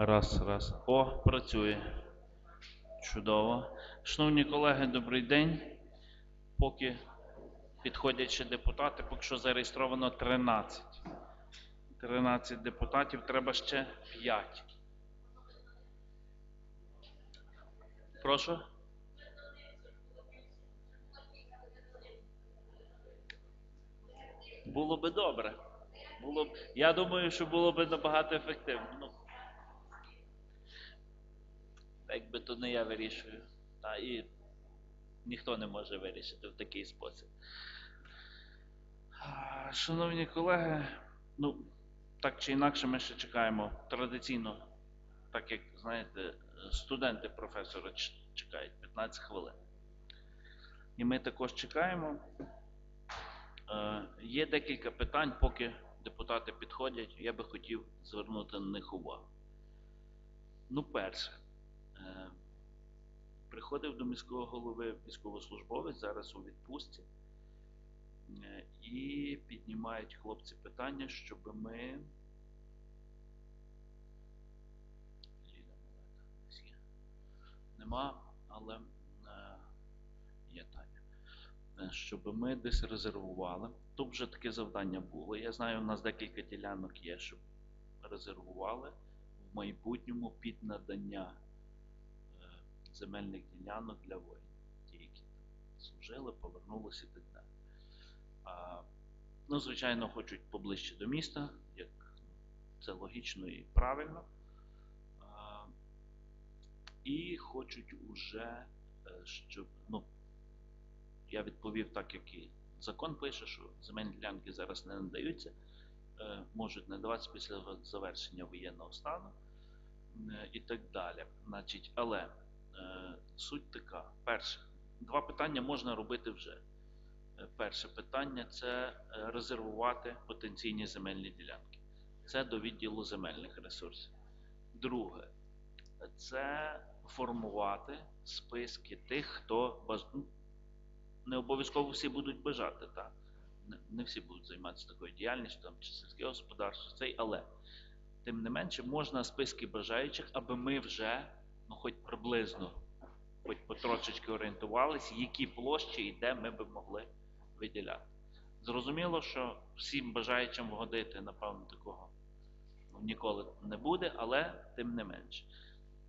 Раз, раз. О, працює. Чудово. Шановні колеги, добрий день. Поки підходять ще депутати, поки що зареєстровано 13. 13 депутатів, треба ще 5. Прошу. Було би добре. Було б, я думаю, що було б набагато ефективно. Якби то не я вирішую. Та і ніхто не може вирішити в такий спосіб. Шановні колеги, ну, так чи інакше ми ще чекаємо традиційно, так як, знаєте, студенти професора чекають 15 хвилин. І ми також чекаємо. Е, Є декілька питань, поки депутати підходять, я би хотів звернути на них увагу. Ну, перше, приходив до міського голови військовослужбовець, зараз у відпустці, е, і піднімають хлопці питання, щоб ми. Нема, але е, є Таня е, щоб ми десь резервували. Тут вже таке завдання було. Я знаю, у нас декілька ділянок є, щоб резервували в майбутньому під надання е, земельних ділянок для воїнів, ті, які там служили, повернулися і так далі. А, ну, звичайно, хочуть поближче до міста, як це логічно і правильно. А, і хочуть уже, е, щоб, ну, я відповів так, як і закон пише, що земельні ділянки зараз не надаються, е, можуть надаватися після завершення воєнного стану е, і так далі. Значить, але суть така. Перше, два питання можна робити вже. Е, Перше питання це е, резервувати потенційні земельні ділянки. Це до відділу земельних ресурсів. Друге, це формувати списки тих, хто баж- ну, не обов'язково всі будуть бажати. Не, не всі будуть займатися такою діяльністю, там, чи сільське господарство, цей, але тим не менше можна списки бажаючих, аби ми вже, ну хоч приблизно, хоч потрошечки орієнтувалися, які площі і де ми би могли виділяти. Зрозуміло, що всім бажаючим вгодити, напевно, такого ну, ніколи не буде, але тим не менше.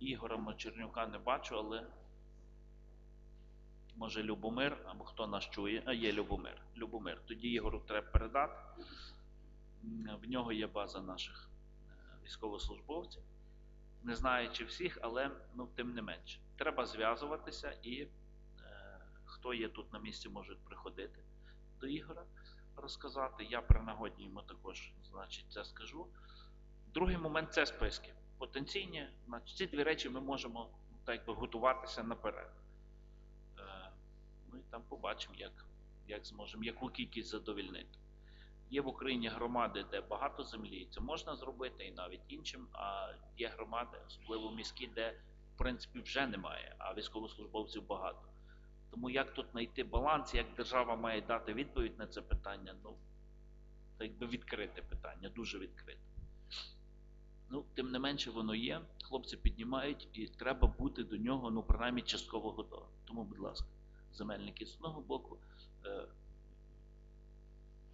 Ігора Мочернюка не бачу, але може Любомир, або хто нас чує, а є Любомир. Любомир. Тоді Ігору треба передати. В нього є база наших е, військовослужбовців. Не знаю чи всіх, але ну, тим не менше. Треба зв'язуватися і е, хто є тут на місці, може приходити до Ігора розказати. Я при нагоді йому також значить, це скажу. Другий момент це списки. Потенційні, значить, ці дві речі ми можемо так якби готуватися наперед. Е, Ну і там побачимо, як, як зможемо, яку кількість задовільнити. Є в Україні громади, де багато землі, це можна зробити і навіть іншим, а є громади, особливо міські, де в принципі вже немає, а військовослужбовців багато. Тому як тут знайти баланс, як держава має дати відповідь на це питання, ну, це якби відкрите питання, дуже відкрите. Ну, тим не менше воно є, хлопці піднімають, і треба бути до нього, ну, принаймні, частково готовим. Тому, будь ласка, земельники з одного боку, е,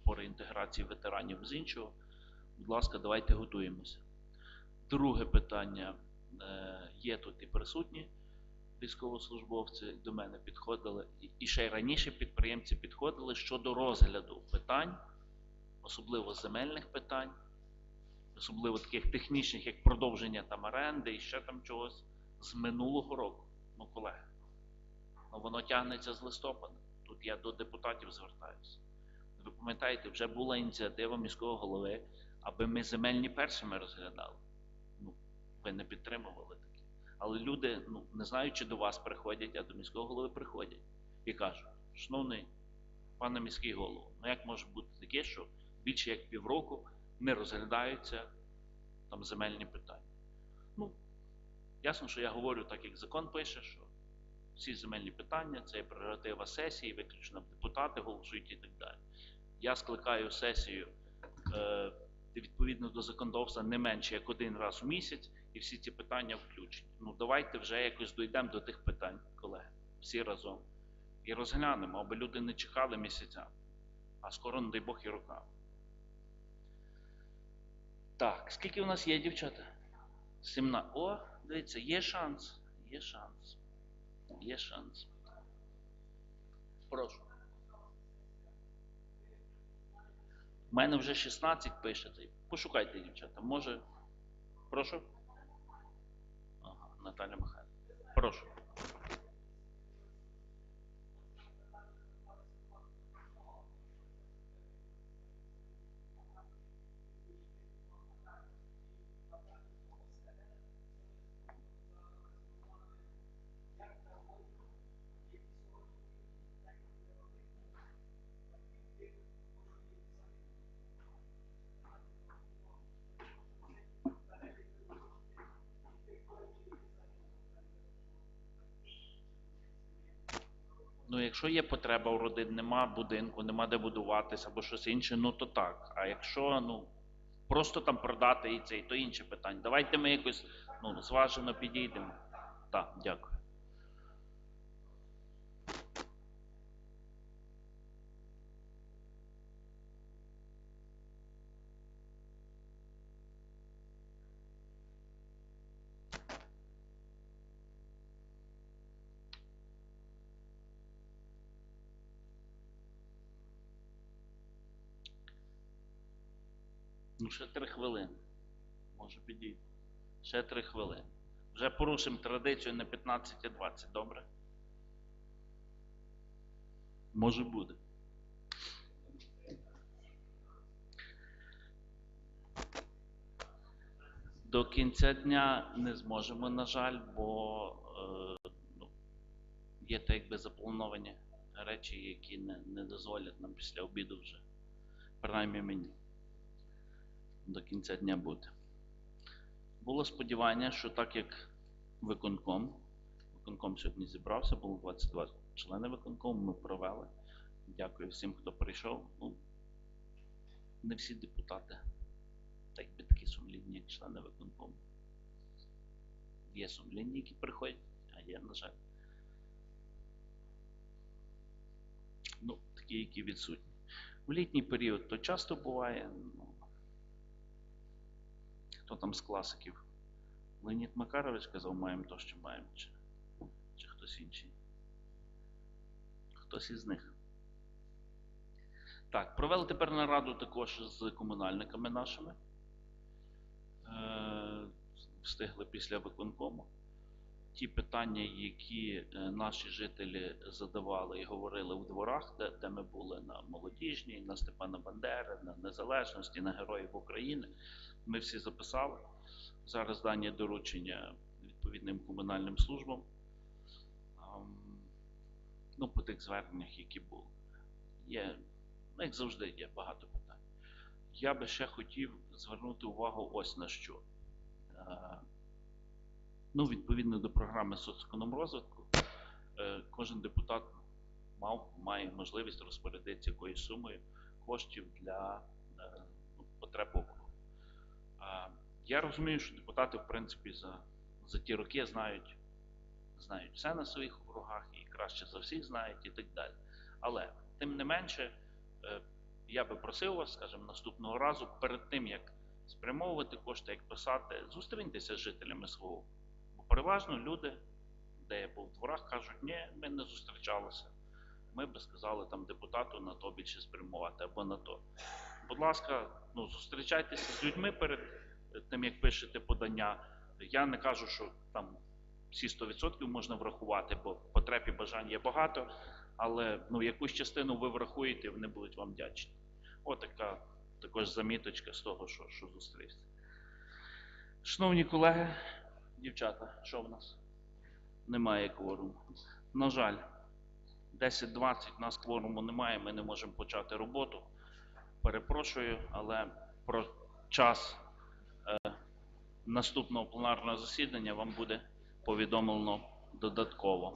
по реінтеграції ветеранів з іншого, будь ласка, давайте готуємося. Друге питання. Е, є тут і присутні військовослужбовці до мене підходили, і- ще й раніше підприємці підходили щодо розгляду питань, особливо земельних питань, особливо таких технічних, як продовження там оренди і ще там чогось з минулого року. Ну, колеги, ну воно тягнеться з листопада. Тут я до депутатів звертаюся. Ви пам'ятаєте, вже була ініціатива міського голови, аби ми земельні першими розглядали. Ну, ви не підтримували таке. Але люди, ну, не знаю, чи до вас приходять, а до міського голови приходять і кажуть, шановний пане міський голово, ну як може бути таке, що більше як півроку не розглядаються там земельні питання? Ну, ясно, що я говорю так, як закон пише, що всі земельні питання це прерогатива сесії, виключно депутати голосують і так далі. Я скликаю сесію е, відповідно до законодавства не менше як один раз у місяць, і всі ці питання включені. Ну давайте вже якось дійдемо до тих питань, колеги, всі разом. І розглянемо, аби люди не чекали місяця, а скоро, не дай Бог, і роками. Так, скільки у нас є, дівчата? 17. О, дивіться, є шанс. Є шанс. Є шанс. Прошу. У мене вже 16 пишете. Пошукайте, дівчата. Може. Прошу. Ага, Наталя Михайлівна. Прошу. Ну, якщо є потреба у родин, нема будинку, нема де будуватися або щось інше, ну то так. А якщо ну просто там продати і це, і то інше питання. Давайте ми якось ну, зважено підійдемо. Так, дякую. Ну, ще три хвилини. Може підійти. Ще три хвилини. Вже порушимо традицію не 15, а 20, добре? Може буде. До кінця дня не зможемо, на жаль, бо е, ну, є так якби заплановані речі, які не, не дозволять нам після обіду вже, принаймні мені до кінця дня бути. Було сподівання, що так як виконком, виконком сьогодні зібрався, було 22 члени виконкому, ми провели. Дякую всім, хто прийшов. Ну, не всі депутати, так би такі сумлінні, як члени виконкому. Є сумлінні, які приходять, а є, на жаль. Ну, такі, які відсутні. В літній період то часто буває. Ну, хто там з класиків? Леонід Макарович казав, маємо то, що маємо, чи, чи хтось інший? Хтось із них. Так, провели тепер нараду також з комунальниками нашими. Е, встигли після виконкому. Ті питання, які е, наші жителі задавали і говорили в дворах, де, де ми були на молодіжній, на Степана Бандери, на Незалежності, на Героїв України, ми всі записали. Зараз дані доручення відповідним комунальним службам. Ну, по тих зверненнях, які були. Є, ну, як завжди, є багато питань. Я би ще хотів звернути увагу ось на що. Ну, відповідно до програми соцекономрозвитку, е, кожен депутат мав, має можливість розпорядитися якоюсь сумою коштів для е, ну, потреб округу. Я розумію, що депутати, в принципі, за, за ті роки знають, знають все на своїх округах і краще за всіх знають і так далі. Але, тим не менше, е, я би просив вас, скажімо, наступного разу, перед тим, як спрямовувати кошти, як писати, зустріньтеся з жителями свого. Переважно люди, де я був в дворах, кажуть, ні, ми не зустрічалися. Ми би сказали там депутату на то більше спрямувати або на то. Будь ласка, ну, зустрічайтеся з людьми перед тим, як пишете подання. Я не кажу, що там всі 100% можна врахувати, бо потреб і бажань є багато, але ну, якусь частину ви врахуєте, вони будуть вам вдячні. Отака також заміточка з того, що, що зустрівся. Шановні колеги, дівчата, що в нас? Немає кворуму. На жаль, 10.20 у нас кворуму немає, ми не можемо почати роботу. Перепрошую, але про час е, наступного пленарного засідання вам буде повідомлено додатково.